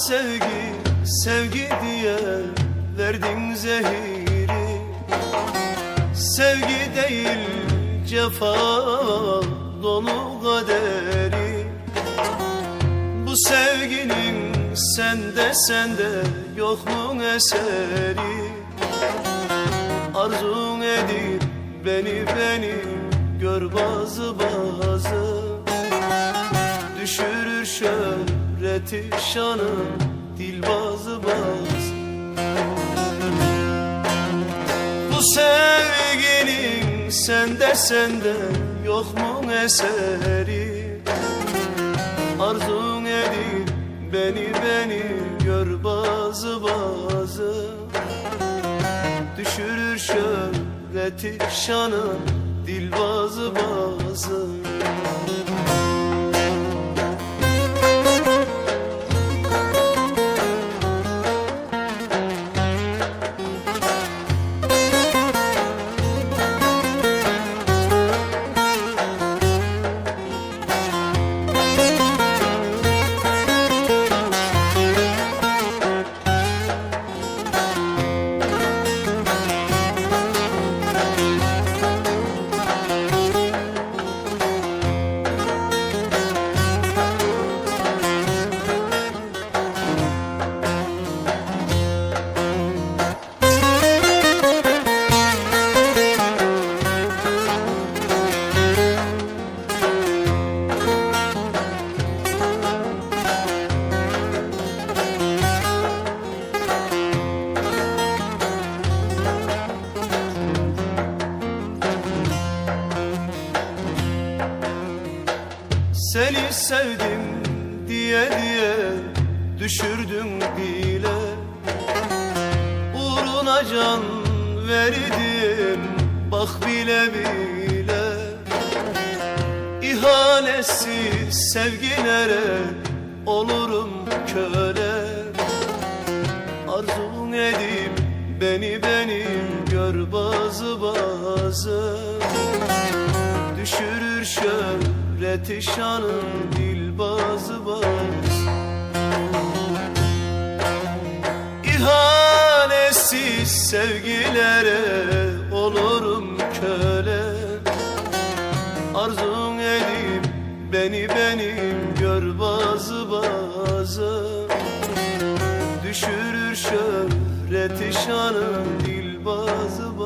sevgi, sevgi diye verdin zehiri. Sevgi değil cefa dolu kaderi. Bu sevginin sende sende yok mu eseri? Arzun edip beni beni gör bazı bazı. Düşürür şöhreti şanı dil bazı bazı Bu sevginin sende sende yok mu eseri? Arzun edip beni beni gör bazı bazı. Düşürür şöhreti şanı dil bazı Seni sevdim diye diye düşürdüm dile. Uğruna can verdim bak bile bile. İhanesiz sevgilere olurum köle. Arzun edip beni benim gör bazı bazı. Düşürür şöhreti şanın dil bazı bazı İhanesiz sevgilere olurum köle. Arzun edip beni benim gör bazı bazı. Düşürür şöhreti şanın dil bazı